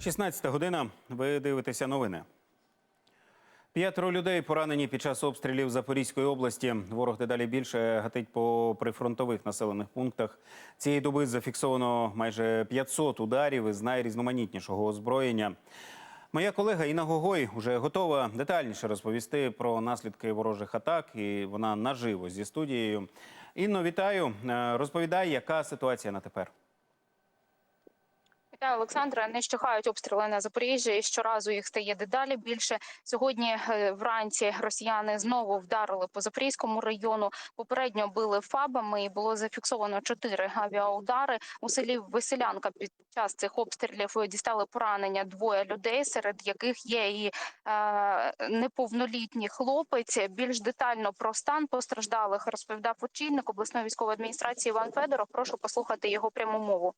16 година. Ви дивитеся новини. П'ятеро людей поранені під час обстрілів Запорізької області. Ворог дедалі більше гатить по прифронтових населених пунктах. Цієї доби зафіксовано майже 500 ударів із найрізноманітнішого озброєння. Моя колега Інна Гогой вже готова детальніше розповісти про наслідки ворожих атак. І вона наживо зі студією. Інно, вітаю. Е, Розповідай, яка ситуація на тепер. Вітаю, Олександра. Не щухають обстріли на Запоріжжі. і Щоразу їх стає дедалі більше. Сьогодні е, вранці росіяни знову вдарили по Запорізькому району. Попередньо били фабами і було зафіксовано чотири авіаудари. У селі Веселянка під час цих обстрілів дістали поранення двоє людей, серед яких є і е, неповнолітній хлопець. Більш детально про стан постраждалих розповідав очільник обласної військової адміністрації Іван Федоров. Прошу послухати його пряму мову.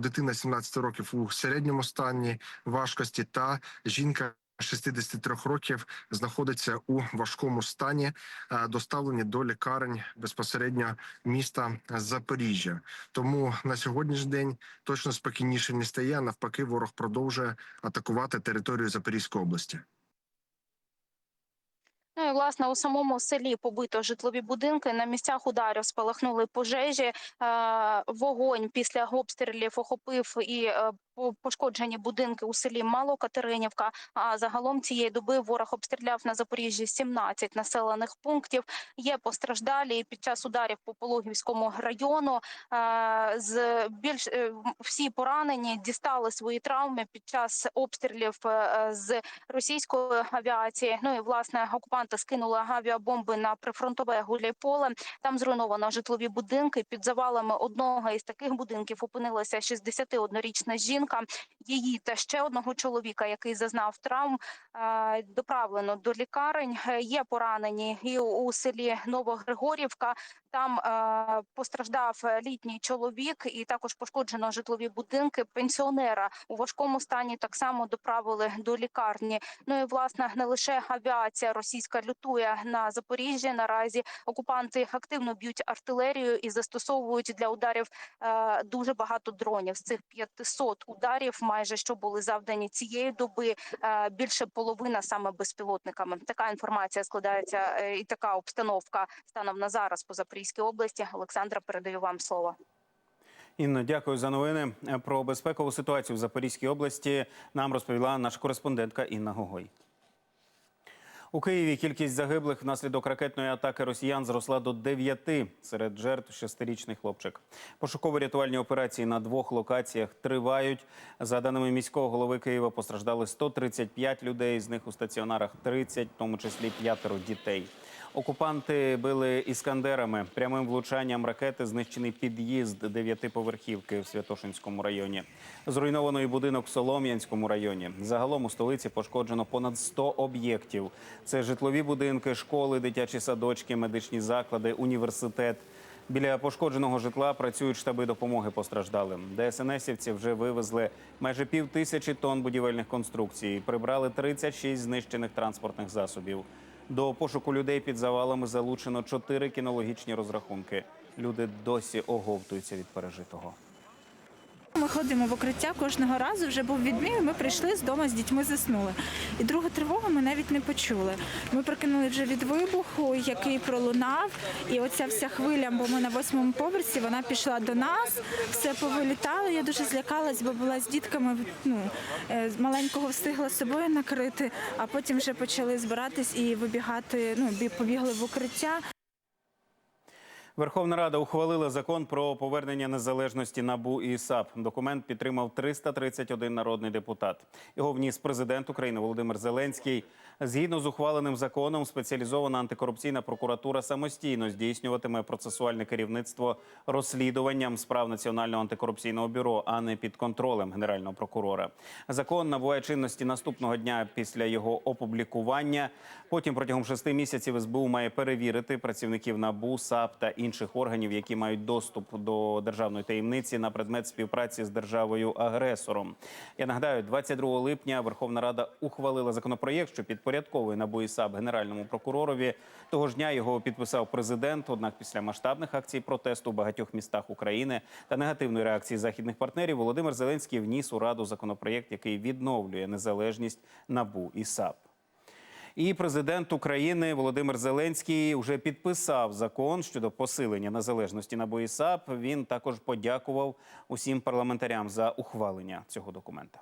Дитина 17 років у середньому стані важкості, та жінка 63 років знаходиться у важкому стані, е, доставлені до лікарень безпосередньо міста Запоріжжя. Тому на сьогоднішній день точно спокійніше не стає. Навпаки, ворог продовжує атакувати територію Запорізької області. І власне у самому селі побито житлові будинки. На місцях ударів спалахнули пожежі. Е, Вогонь після обстрілів охопив і е, по- пошкоджені будинки у селі Малокатеринівка. А загалом цієї доби ворог обстріляв на Запоріжжі 17 населених пунктів. Є постраждалі під час ударів по Пологівському району. Е, З більш всі поранені дістали свої травми під час обстрілів з російської авіації. Ну і власне окупанти скинули авіабомби на прифронтове гуляйполе. Там зруйновано житлові будинки. Під завалами одного із таких будинків опинилася 61-річна жінка. Її та ще одного чоловіка, який зазнав травм, е, доправлено до лікарень. Е, Є поранені і у- селі Новогригорівка. Там е, постраждав літній чоловік, і також пошкоджено житлові будинки. Пенсіонера у важкому стані так само доправили до лікарні. Ну і власне не лише авіація російська лютує на Запоріжжі. Наразі окупанти активно б'ють артилерію і застосовують для ударів е, дуже багато дронів. З цих 500 ударів, майже що були завдані цієї доби, е, більше половина саме безпілотниками. Така інформація складається е, і така обстановка станом на зараз по Запорізькій області. Олександра, передаю вам слово. Інно, дякую за новини. Про безпекову ситуацію в Запорізькій області нам розповіла наша кореспондентка Інна Гогой. У Києві кількість загиблих внаслідок ракетної атаки росіян зросла до 9. Серед жертв шестирічний хлопчик. Пошуково-рятувальні операції на двох локаціях тривають. За даними міського голови Києва, постраждали 135 людей. З них у стаціонарах 30, в тому числі п'ятеро дітей. Окупанти били іскандерами. Прямим влучанням ракети знищений під'їзд дев'ятиповерхівки в Святошинському районі. Зруйнований будинок в Солом'янському районі. Загалом у столиці пошкоджено понад 100 об'єктів. Це житлові будинки, школи, дитячі садочки, медичні заклади, університет. Біля пошкодженого житла працюють штаби допомоги постраждалим. ДСНСівці вже вивезли майже пів тисячі тонн будівельних конструкцій. Прибрали 36 знищених транспортних засобів. До пошуку людей під завалами залучено чотири кінологічні розрахунки. Люди досі оговтуються від пережитого. Ми ходимо в укриття кожного разу. Вже був відмін. Ми прийшли з дому з дітьми заснули. І другу тривогу ми навіть не почули. Ми прокинули вже від вибуху, який пролунав. І оця вся хвиля, бо ми на восьмому поверсі, вона пішла до нас, все повилітало. Я дуже злякалась, бо була з дітками. Ну е, маленького встигла з собою накрити, а потім вже почали збиратись і вибігати. Ну бі- побігли в укриття. Верховна Рада ухвалила закон про повернення незалежності НАБУ і САП. Документ підтримав 331 народний депутат. Його вніс президент України Володимир Зеленський. Згідно з ухваленим законом, спеціалізована антикорупційна прокуратура самостійно здійснюватиме процесуальне керівництво розслідуванням справ Національного антикорупційного бюро, а не під контролем генерального прокурора. Закон набуває чинності наступного дня після його опублікування. Потім протягом шести місяців СБУ має перевірити працівників НАБУ, САП та інших органів, які мають доступ до державної таємниці на предмет співпраці з державою-агресором. Я нагадаю, 22 липня Верховна Рада ухвалила законопроєкт, що підпорядковує НАБУ і САП генеральному прокуророві. Того ж дня його підписав президент. Однак, після масштабних акцій протесту в багатьох містах України та негативної реакції західних партнерів Володимир Зеленський вніс у раду законопроєкт, який відновлює незалежність НАБУ і САП. І президент України Володимир Зеленський вже підписав закон щодо посилення незалежності НАБУ і САП. Він також подякував усім парламентарям за ухвалення цього документа.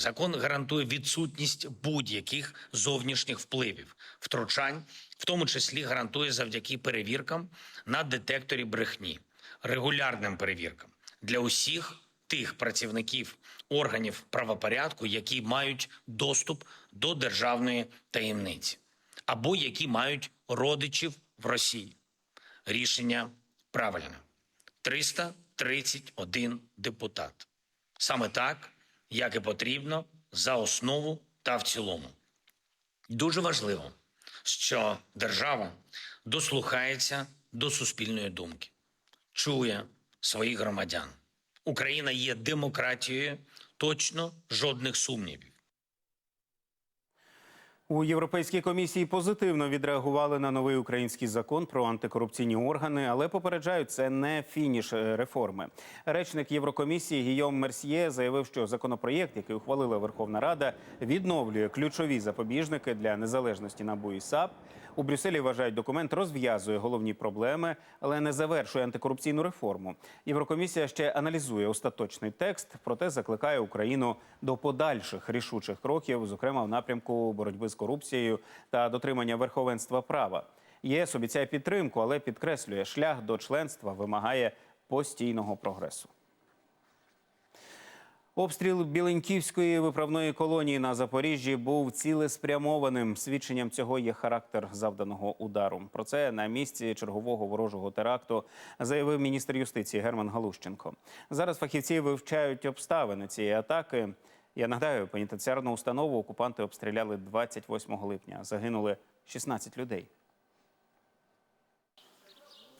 Закон гарантує відсутність будь-яких зовнішніх впливів, втручань, в тому числі гарантує завдяки перевіркам на детекторі брехні, регулярним перевіркам для усіх тих працівників органів правопорядку, які мають доступ до державної таємниці, або які мають родичів в Росії. Рішення правильне. 331 депутат. Саме так, як і потрібно, за основу та в цілому. Дуже важливо, що держава дослухається до суспільної думки, чує своїх громадян. Україна є демократією, точно жодних сумнівів. У Європейській комісії позитивно відреагували на новий український закон про антикорупційні органи, але попереджають, це не фініш е, реформи. Речник Єврокомісії Гійом Мерсьє заявив, що законопроєкт, який ухвалила Верховна Рада, відновлює ключові запобіжники для незалежності НАБУ і САП. У Брюсселі вважають, документ розв'язує головні проблеми, але не завершує антикорупційну реформу. Єврокомісія ще аналізує остаточний текст, проте закликає Україну до подальших рішучих кроків, зокрема в напрямку боротьби з корупцією та дотримання верховенства права. ЄС обіцяє підтримку, але підкреслює, шлях до членства вимагає постійного прогресу. Обстріл Біленьківської виправної колонії на Запоріжжі був цілеспрямованим. Свідченням цього є характер завданого удару. Про це на місці чергового ворожого теракту заявив міністр юстиції Герман Галущенко. Зараз фахівці вивчають обставини цієї атаки. Я нагадаю, пенітенціарну установу окупанти обстріляли 28 липня. Загинули 16 людей.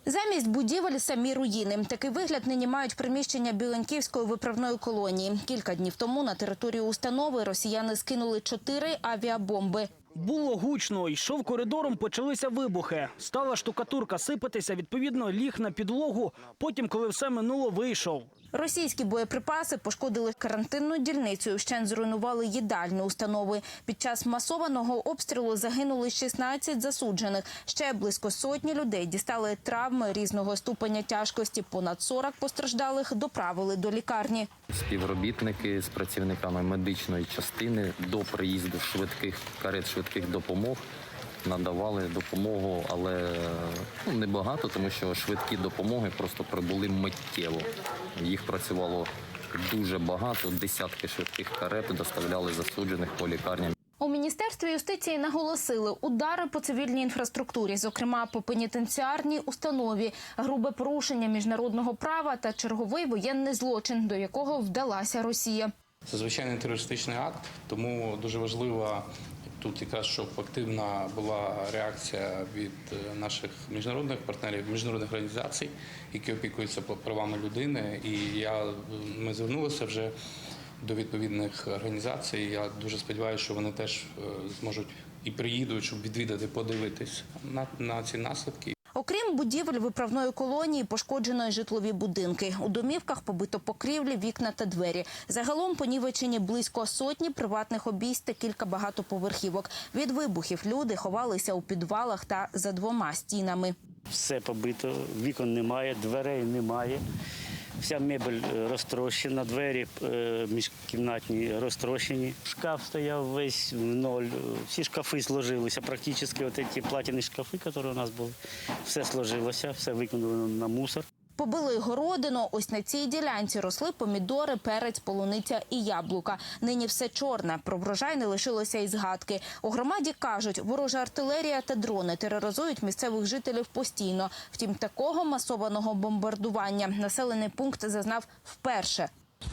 Замість будівель самі руїни. Такий вигляд нині мають приміщення Біленьківської виправної колонії. Кілька днів тому на територію установи росіяни скинули чотири авіабомби. Було гучно, йшов коридором, почалися вибухи. Стала штукатурка сипатися, відповідно, ліг на підлогу. Потім, коли все минуло, вийшов. Російські боєприпаси пошкодили карантинну дільницю. Вщент зруйнували їдальні установи. Під час масованого обстрілу загинули 16 засуджених. Ще близько сотні людей дістали травми різного ступеня тяжкості. Понад 40 постраждалих доправили до лікарні. співробітники з працівниками медичної частини до приїзду швидких карет швидких допомог надавали допомогу, але ну, небагато, тому що швидкі допомоги просто прибули миттєво. Їх працювало дуже багато, десятки швидких карет доставляли засуджених по лікарням. У міністерстві юстиції наголосили удари по цивільній інфраструктурі, зокрема по пенітенціарній установі, грубе порушення міжнародного права та черговий воєнний злочин, до якого вдалася Росія. Це звичайний терористичний акт, тому дуже важливо тут якраз, щоб активна була реакція від е, наших міжнародних партнерів, міжнародних організацій, які опікуються правами людини. І я ми звернулися вже до відповідних організацій. Я дуже сподіваюся, що вони теж е, зможуть і приїдуть, щоб відвідати, подивитись на, на ці наслідки. Окрім будівель виправної колонії, пошкоджено житлові будинки. У домівках побито покрівлі, вікна та двері. Загалом понівечені близько сотні приватних обійсть та кілька багатоповерхівок. Від вибухів люди ховалися у підвалах та за двома стінами. Все побито, вікон немає, дверей немає. Вся мебель е, розтрощена, двері е, міжкімнатні розтрощені. Шкаф стояв весь в ноль. Всі шкафи сложилися. Практично от ці платяні шкафи, які у нас були, все сложилося, все викинули на мусор. Побили городину. Ось на цій ділянці росли помідори, перець, полуниця і яблука. Нині все чорне. Про врожай не лишилося і згадки. У громаді кажуть, ворожа артилерія та дрони тероризують місцевих жителів постійно. Втім, такого масованого бомбардування населений пункт зазнав вперше.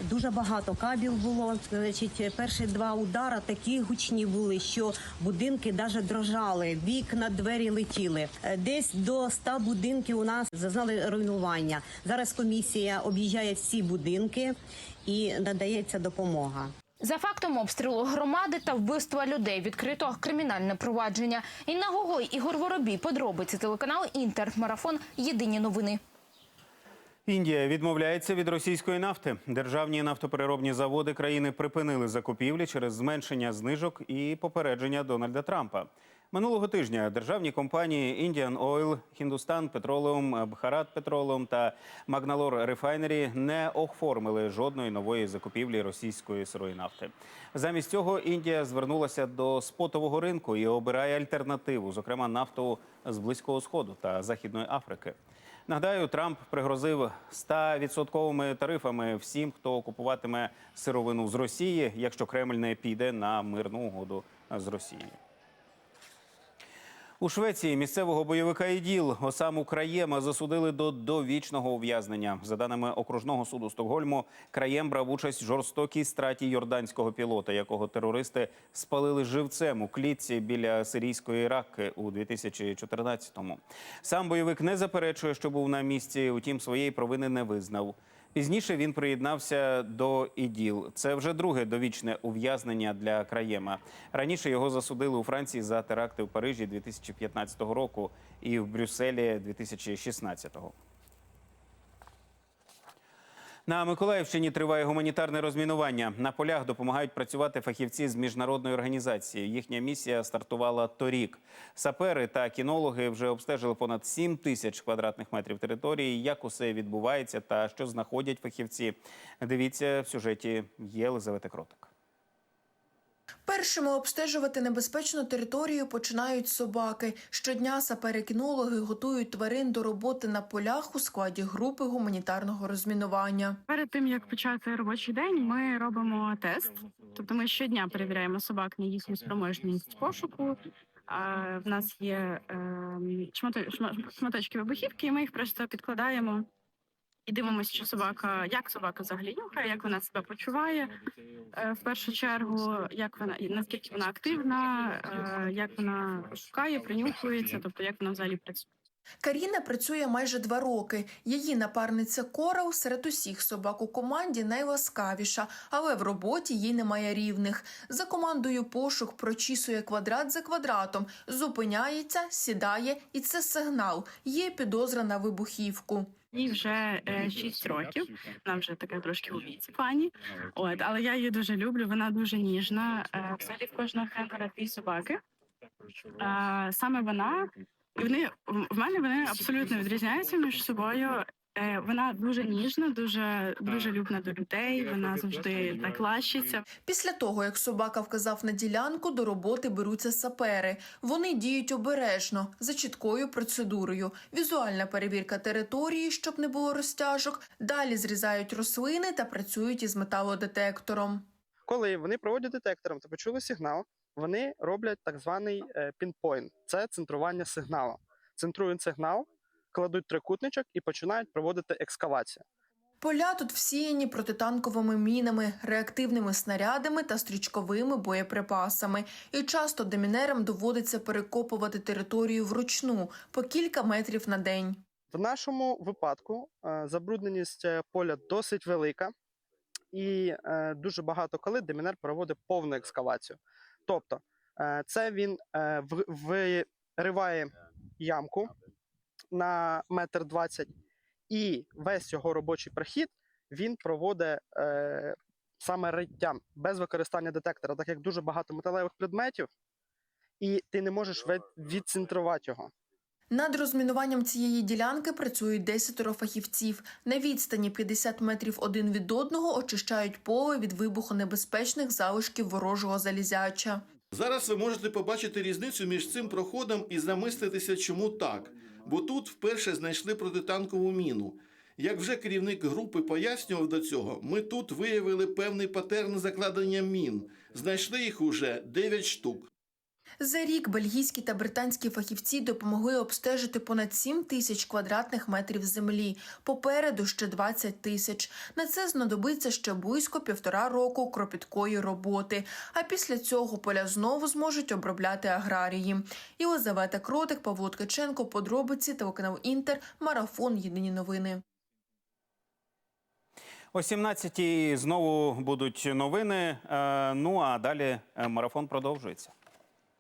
Дуже багато кабів було. Значить, перші два удари такі гучні були, що будинки навіть дрожали, вікна, двері летіли. Е, Десь до 100 будинків у нас зазнали руйнування. Зараз комісія об'їжджає всі будинки і надається допомога. За фактом обстрілу громади та вбивства людей відкрито кримінальне провадження. Інна Гогой, Ігор Воробій, подробиці телеканал Інтер, марафон. Єдині новини. Індія відмовляється від російської нафти. Державні нафтопереробні заводи країни припинили закупівлі через зменшення знижок і попередження Дональда Трампа. Минулого тижня державні компанії Indian Oil, Hindustan Petroleum, Bharat Petroleum та Magnalore Refinery не оформили жодної нової закупівлі російської сирої нафти. Замість цього Індія звернулася до спотового ринку і обирає альтернативу, зокрема нафту з близького сходу та західної Африки. Нагадаю, Трамп пригрозив 100% тарифами всім, хто купуватиме сировину з Росії, якщо Кремль не піде на мирну угоду з Росією. У Швеції місцевого бойовика ІДІЛ Осаму Краєма засудили до довічного ув'язнення. За даними окружного суду Стокгольму, Краєм брав участь в жорстокій страті йорданського пілота, якого терористи спалили живцем у клітці біля сирійської раки у 2014-му. Сам бойовик не заперечує, що був на місці, утім своєї провини не визнав. Пізніше він приєднався до ІДІЛ. Це вже друге довічне ув'язнення для Краєма. Раніше його засудили у Франції за теракти в Парижі 2015 року і в Брюсселі 2016-го. На Миколаївщині триває гуманітарне розмінування. На полях допомагають працювати фахівці з міжнародної організації. Їхня місія стартувала торік. Сапери та кінологи вже обстежили понад 7 тисяч квадратних метрів території. Як усе відбувається та що знаходять фахівці? Дивіться в сюжеті Єлизавети Кротик. Першими обстежувати небезпечну територію починають собаки. Щодня сапери-кінологи готують тварин до роботи на полях у складі групи гуманітарного розмінування. Перед тим як почати робочий день, ми робимо тест. Тобто ми щодня перевіряємо собак на їхню спроможність пошуку. А в нас є ем, шматочки вибухівки, і ми їх просто підкладаємо і дивимося, що собака, як собака взагалі нюхає, як вона себе почуває. Е, В першу чергу, як вона наскільки вона активна, е, як вона шукає, принюхується, тобто як вона взагалі працює. Каріна працює майже два роки. Її напарниця Корал серед усіх собак у команді найласкавіша, але в роботі їй немає рівних. За командою пошук прочісує квадрат за квадратом, зупиняється, сідає, і це сигнал. Є підозра на вибухівку. Їй вже е, 6 років. Вона вже така трошки у віці пані. От, але я її дуже люблю. Вона дуже ніжна. Е, взагалі в кожного хендера дві собаки. Е, саме вона, і вони в мене вони абсолютно відрізняються між собою. Е, вона дуже ніжна, дуже дуже любна до людей. Вона завжди так лащиться. Після того, як собака вказав на ділянку, до роботи беруться сапери. Вони діють обережно, за чіткою процедурою. Візуальна перевірка території, щоб не було розтяжок. Далі зрізають рослини та працюють із металодетектором. Коли вони проводять детектором та почули сигнал, вони роблять так званий е, пінпойнт. Це центрування сигналу. Центрують сигнал, кладуть трикутничок і починають проводити екскавацію. Поля тут всіяні протитанковими мінами, реактивними снарядами та стрічковими боєприпасами. І часто демінерам доводиться перекопувати територію вручну по кілька метрів на день. В нашому випадку е, забрудненість е, поля досить велика, і е, дуже багато коли демінер проводить повну екскавацію. Тобто, це він вириває ямку на метр двадцять, і весь його робочий прохід він проводить е, саме риттям без використання детектора, так як дуже багато металевих предметів, і ти не можеш відцентрувати його. Над розмінуванням цієї ділянки працюють десятеро фахівців. На відстані 50 метрів один від одного очищають поле від вибухонебезпечних залишків ворожого залізяча. Зараз ви можете побачити різницю між цим проходом і замислитися, чому так. Бо тут вперше знайшли протитанкову міну. Як вже керівник групи пояснював до цього, ми тут виявили певний патерн закладення мін. Знайшли їх уже 9 штук. За рік бельгійські та британські фахівці допомогли обстежити понад 7 тисяч квадратних метрів землі. Попереду ще 20 тисяч. На це знадобиться ще близько півтора року кропіткої роботи. А після цього поля знову зможуть обробляти аграрії. Єлизавета Кротик, Павло Ткаченко, подробиці, телеканал Інтер, марафон. Єдині новини. О 17-й знову будуть новини. Е, Ну а далі е, марафон продовжується.